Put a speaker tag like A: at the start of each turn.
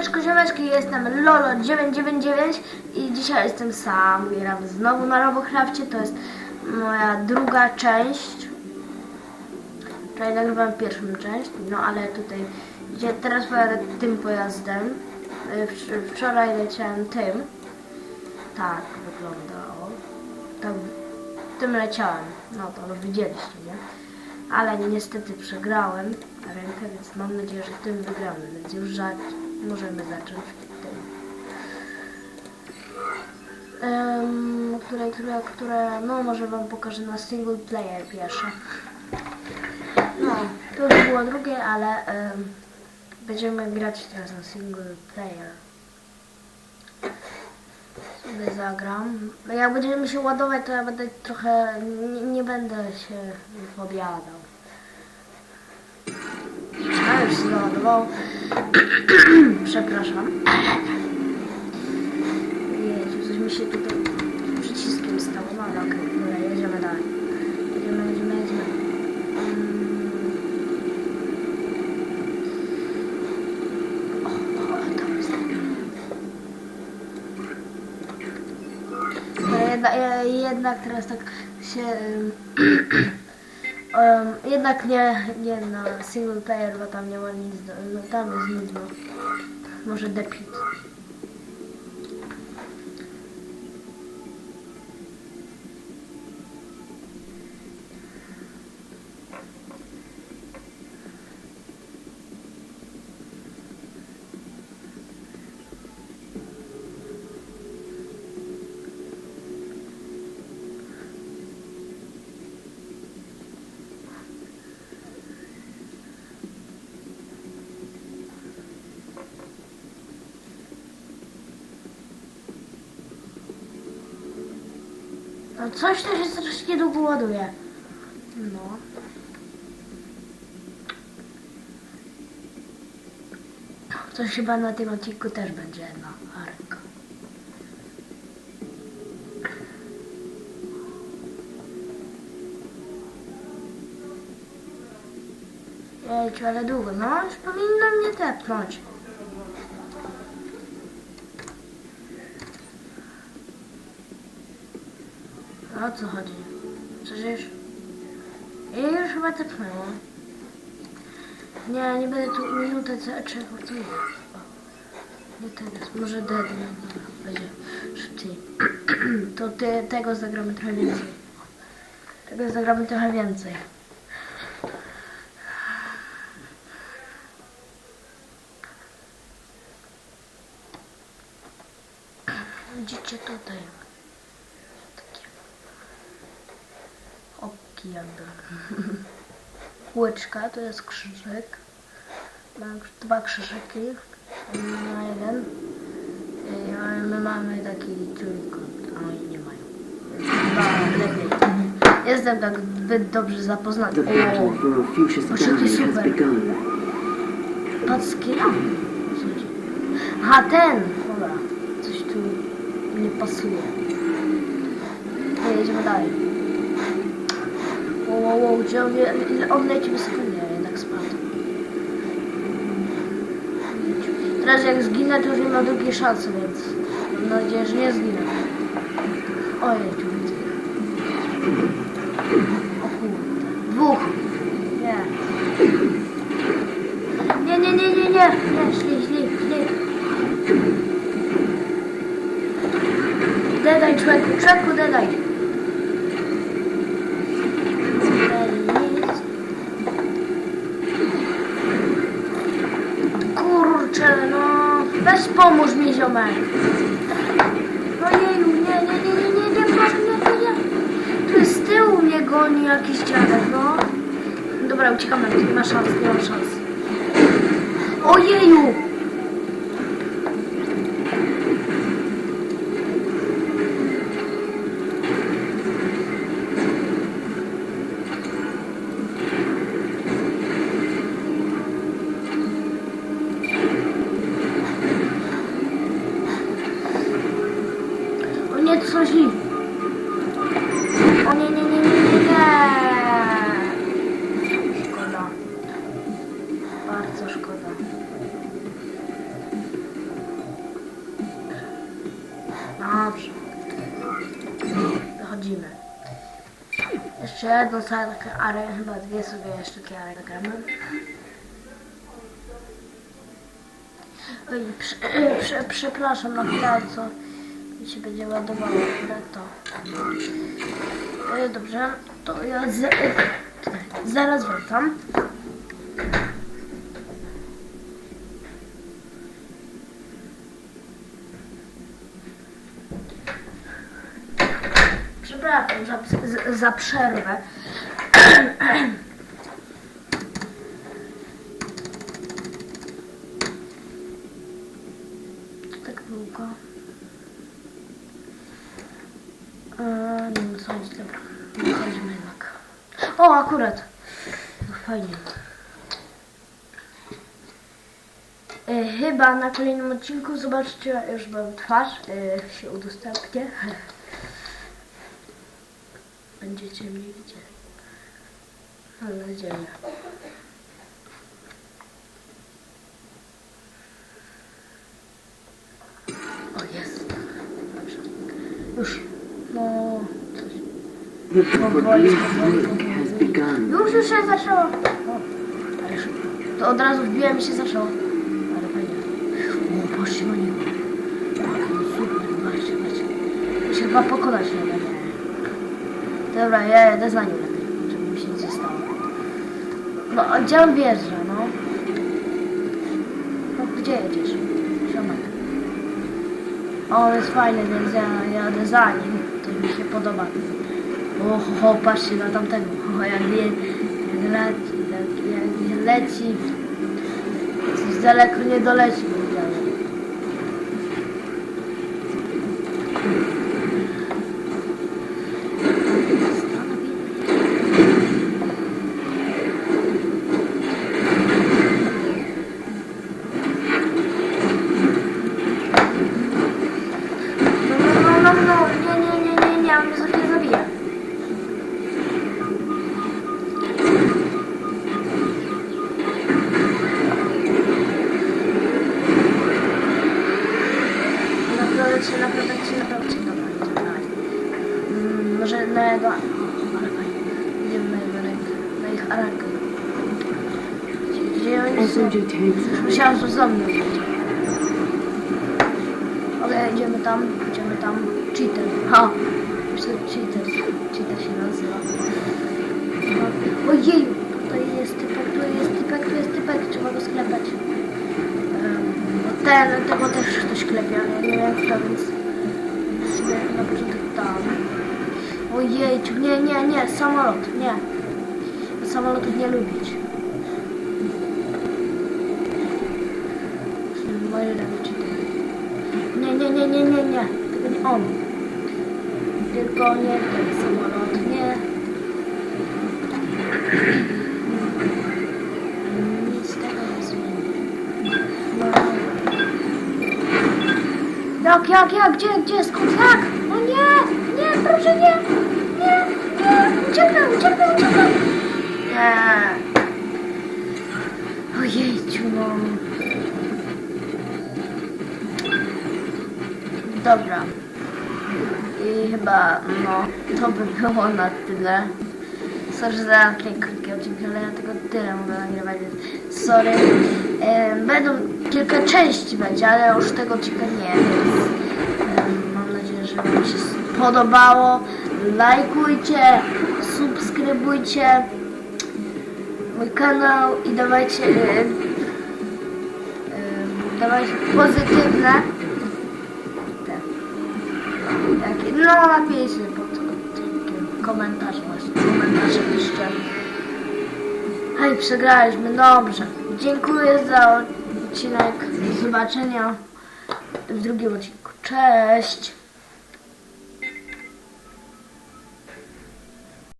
A: Cześć ziomeczki, jestem Lolo999 i dzisiaj jestem sam, gram znowu na Robocrafcie, to jest moja druga część. Wczoraj nagrywałem pierwszą część, no ale tutaj, gdzie teraz pojadę tym pojazdem. Wcz- Wczoraj leciałem tym. Tak wygląda, o. Tam, tym leciałem, no to już widzieliście, nie? Ale niestety przegrałem rękę, więc mam nadzieję, że tym wygramy, więc już za, możemy zacząć. Um, które, które, które, no może wam pokażę na single player pierwsze. No, to już było drugie, ale em, będziemy grać teraz na single player. Sobie zagram. Jak będziemy się ładować, to ja będę trochę, nie, nie będę się wypowiadał. A już się załadował. Przepraszam. Jezu, coś mi się tutaj przyciskiem stało. No okej, dobra, jedziemy dalej. Jedziemy, jedziemy, jedziemy. Mm. O, o, to jest E, jedna- e, Jednak teraz tak się... em, jednak nie, nie na single player, bo tam nie ma nic do, no tam jest nic, bo może depit. No coś to się strasznie długo ładuje. No. Coś chyba na tym odcinku też będzie jedna arka. Jejciu, ale długo. No, już powinno mnie tepnąć. No o co chodzi? Przecież... Ja już chyba tepnęło. Nie, nie będę tu minutę ce- czekał, co jest? O, Nie teraz, może dead, nie, dobra, będzie szybciej. to ty, tego zagramy trochę więcej. Tego zagramy trochę więcej. Widzicie tutaj. Takie oki jakby. Kółeczka, to jest krzyżyk. Mam dwa krzyżyki na jeden. Ale my mamy taki trójkąt, a oni nie mają. Chyba lepiej. Jestem tak zbyt dobrze zapoznany.
B: The battle for future has begun.
A: skillami. Aha, ten! Dobra, coś tu nie pasuje. No, jedziemy dalej. Wow, gdzie on, leci wysoko? Nie, jednak spadł. Teraz jak zginę, to już nie ma drugiej szansy, więc mam nadzieję, że nie zginę. Ojej, tu widzę. O kurde. Dwóch. Nie. Nie, nie, nie, nie, nie. Nie, śli, śli, śli. Dedaj, człowieku, człowieku, dedaj. Kurczę, no. Weź pomóż mi, ziomek. Ojeju, nie, nie, nie, nie, nie, nie, proszę, nie, nie, nie. Tu z tyłu mnie goni jakiś dziadek, no. Dobra, uciekamy, nie ma szans, nie ma szans. Ojeju! Są źli. O nie, nie, nie, nie, nie, nie. Szkoda. Bardzo szkoda. Dobrze. Wychodzimy. Jeszcze jedną salę arenę, chyba dwie sobie jeszcze takie areny gramy. Oj, prze, prze, przepraszam na chwilę, co mi się będzie ładowało, ale to... E, Dobrze, to ja z, e, zaraz wracam. Przepraszam za, za, za przerwę. Tak długo. Eee, nie wiem, sądzić, dobra. Wychodzimy jednak. O, akurat. To fajnie. E, chyba na kolejnym odcinku zobaczycie już moją twarz. E, się udostępnię. Będziecie mnie widzieli. Mam nadzieję. O, jest. Już. No, coś.
B: Begun.
A: Już, już się zaczęło. To od razu wbiłem się zaczęło. Ale fajnie. O, patrzcie na niego. Tak, no super, patrzcie, patrzcie. To się chyba pokonać nie nie. Dobra, ja jedę za nim lepiej, żeby mi się nic nie stało. No, a gdzie on wjeżdża, no? No, gdzie jedziesz? Ziomek. O, jest fajny, więc ja jadę za nim. To mi się podoba. O, ho, ho, patrzcie na tamtego. O, jak, je, jak leci, jak, jak leci. Coś daleko nie doleci, powiedziałem. Naprawiać się, naprawiać się, dalej. Mm, może na jego... Fajnie. Idziemy na jego rękę, na ich arenkę. Gdzie- oni są? Myślałam, że za mną idziemy tam, idziemy tam. Cheater. Ha! Myślę, cheater. Cheater się nazywa. No. Ojej! Tutaj jest typek, tu jest typek, tu jest typek. Trzeba go sklepać. No ten, tego też kto, więc na początek tam. Ojej, nie, nie, nie, samolot, nie. Samolotów nie lubić. Moje ręce. Nie, nie, nie, nie, nie, nie. Tylko nie on. Tylko nie ten samolot, nie. Nic z tego nie zmieni. No. Jak, jak, jak, gdzie, gdzie, skąd, jak? No nie, nie, proszę nie, nie, nie, uciekaj, uciekaj, uciekaj. Nie. Ojejciu, no. Dobra. I chyba, no, to by było na tyle. Sorry za takie krótkie odcinki, ale ja tego tyle mogę nagrywać, sorry. Em, Będą kilka części będzie, ale już tego odcinka nie, Wam się spodobało. Lajkujcie, subskrybujcie mój kanał i dawajcie, em, em, dawajcie pozytywne te Jakie, no napiszcie pod odcinkiem komentarz właśnie, komentarze piszcie. Hej, przegraliśmy, dobrze. Dziękuję za odcinek, do zobaczenia w drugim odcinku. Cześć!